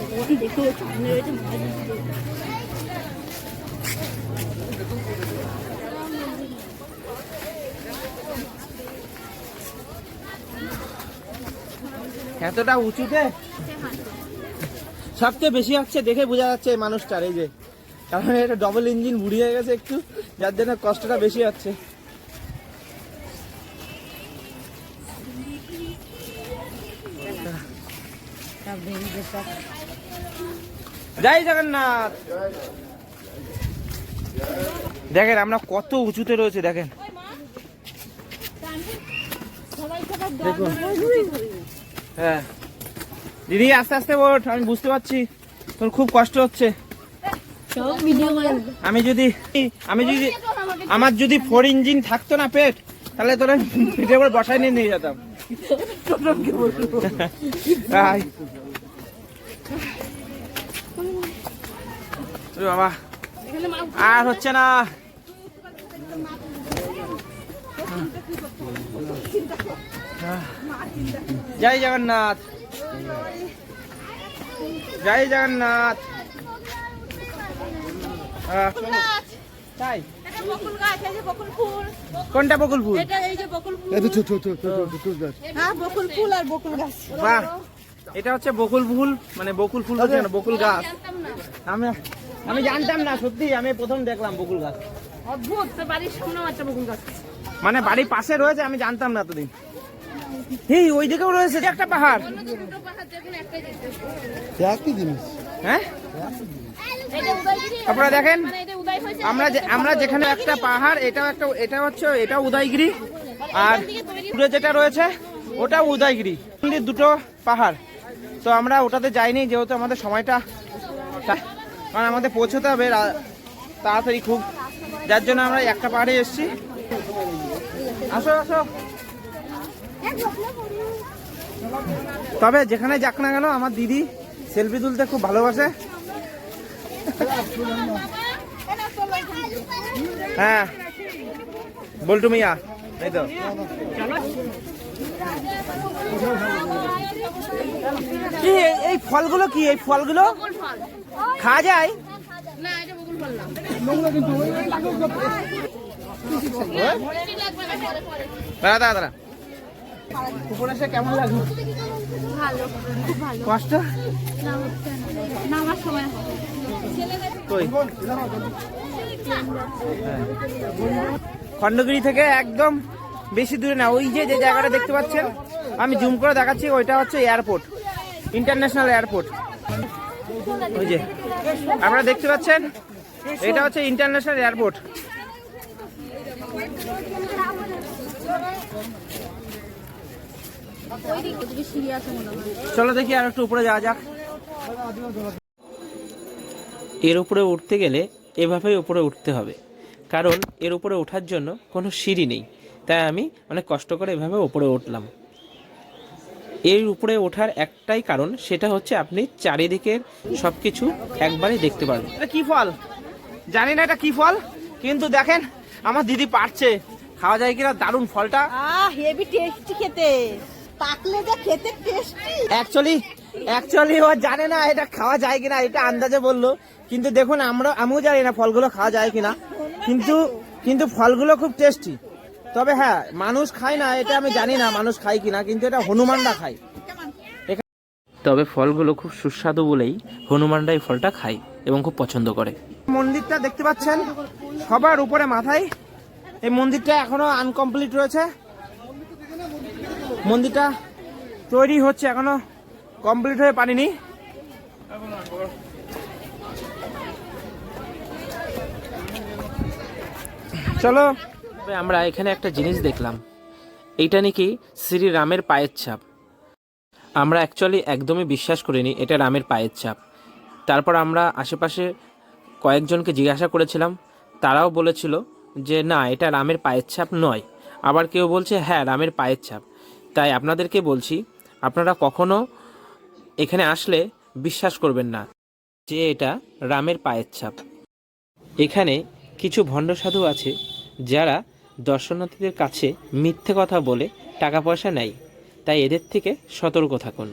ভগবান দেখে সামনে রয়েছে এতটা উঁচুতে? সবচেয়ে বেশি হচ্ছে দেখে বোঝা যাচ্ছে এই মানুষটার এই যে। কারণ এটা ডবল ইঞ্জিন বুড়ি হয়ে গেছে একটু যার জন্য কষ্টটা বেশি হচ্ছে। জয় জগন্নাথ। দেখেন আমরা কত উঁচুতে রয়েছে দেখেন। দেখুন। হ্যাঁ। দিদি আস্তে আস্তে ওঠ আমি বুঝতে পারছি। তোর খুব কষ্ট হচ্ছে। আমি যদি আমি যদি আমার যদি ফোর ইঞ্জিন থাকতো না পেট তাহলে তোরা পেটে করে বসায় নিয়ে নিয়ে যেতাম। বাবা। আর হচ্ছে না। জয় জগন্নাথ। জয় জগন্নাথ। তাই বকুল গাছ এই যে বকুল ফুল কোনটা বকুল ফুল? এটা এই যে বকুল ফুল এই তো ছোট ছোট ছোট ছোট ছোট গাছ হ্যাঁ বকুল ফুল আর বকুল গাছ। বাহ। এটা হচ্ছে বকুল ফুল মানে বকুল ফুল হচ্ছে না বকুল গাছ। আমি আমি জানতাম না সত্যি আমি প্রথম দেখলাম বকুল গাছ। অদ্ভুত তো বাড়ির সামনেও একটা বকুল গাছ। মানে বাড়ির পাশে রয়েছে আমি জানতাম না এতদিন। এই ওই দিকেও রয়েছে যে একটা পাহাড়। দুটো পাহাড় দেখুন একটাই দেখতে একই জিনিস। হ্যাঁ? আপনারা দেখেন মানে আমরা যে- আমরা যেখানে একটা পাহাড় এটাও একটা এটা হচ্ছে এটা উদয়গিরি আর দূরে যেটা রয়েছে ওটা উদয়গিরি দুটো পাহাড়। তো আমরা ওটাতে যাইনি যেহেতু আমাদের সময়টা কারণ আমাদের পৌঁছতে হবে তাড়াতাড়ি খুব। যার জন্য আমরা একটা পাহাড়ে এসেছি। আসো আসো। তবে যেখানে যাক না কেন, আমার দিদি সেলফি তুলতে খুব ভালোবাসে। হ্যাঁ। বল্টু মিয়া, এই তো। কি এই- ফলগুলো কি এই ফলগুলো? খাওয়া যায়? না এটা বকুল ফল না? লাগবে না পরে পরে দাঁড়া। দাঁড়া দাঁড়া কেমন লাগল? ভালো খুব ভালো। কষ্ট? না হচ্ছে না নামার সময় হবে কই। খণ্ডগিরি থেকে একদম বেশি দূরে না, ওই যে যে জায়গাটা দেখতে পাচ্ছেন? আমি জুম করে দেখাচ্ছি, ওইটা হচ্ছে এয়ারপোর্ট ইন্টারন্যাশনাল এয়ারপোর্ট ওই যে, আপনারা দেখতে পাচ্ছেন? এটা হচ্ছে ইন্টারন্যাশনাল এয়ারপোর্ট চলো দেখি আর একটু উপরে যাওয়া যাক। এর উপরে উঠতে গেলে এভাবেই উপরে উঠতে হবে, কারণ এর উপরে ওঠার জন্য কোনো সিঁড়ি নেই। তাই আমি অনেক কষ্ট করে এভাবে উপরে উঠলাম। এর উপরে ওঠার একটাই কারণ সেটা হচ্ছে আপনি চারিদিকের সব কিছু একবারে দেখতে পারবেন। এটা কি ফল? জানি না এটা কি ফল কিন্তু দেখেন আমার দিদি পারছে। খাওয়া যায় কিনা? দারুণ ফলটা। আহ হেভি টেস্টি খেতে। পাকলে যা খেতে টেস্টি অ্যাকচুয়ালি অ্যাকচুয়ালি ও জানে না এটা খাওয়া যায় কিনা এটা আন্দাজে বলল। কিন্তু দেখুন আমরা আমিও জানি না ফলগুলো খাওয়া যায় কিনা। কিন্তু কিন্তু ফলগুলো খুব টেস্টি তবে হ্যাঁ মানুষ খায় না এটা আমি জানি না মানুষ খায় কিনা কিন্তু এটা হনুমানরা খায়। তবে ফলগুলো খুব সুস্বাদু বলেই হনুমানরা এই ফলটা খায় এবং খুব পছন্দ করে। মন্দিরটা দেখতে পাচ্ছেন? সবার উপরে মাথায়। এই মন্দিরটা এখনও আনকমপ্লিট রয়েছে। মন্দিরটা তৈরি হচ্ছে এখনও কমপ্লিট হয়ে পারিনি। চলো তবে আমরা এখানে একটা জিনিস দেখলাম। এইটা নাকি শ্রী রামের পায়ের ছাপ। আমরা অ্যাকচুয়ালি একদমই বিশ্বাস করিনি এটা রামের পায়ের ছাপ। তারপর আমরা আশেপাশে কয়েকজনকে জিজ্ঞাসা করেছিলাম, তারাও বলেছিল যে, না, এটা রামের পায়ের ছাপ নয়। আবার কেউ বলছে হ্যাঁ রামের পায়ের ছাপ। তাই আপনাদেরকে বলছি, আপনারা কখনো এখানে আসলে বিশ্বাস করবেন না যে, এটা রামের পায়ের ছাপ। এখানে কিছু ভণ্ড সাধু আছে যারা দর্শনার্থীদের কাছে মিথ্যে কথা বলে টাকা পয়সা নেয় তাই এদের থেকে সতর্ক থাকুন।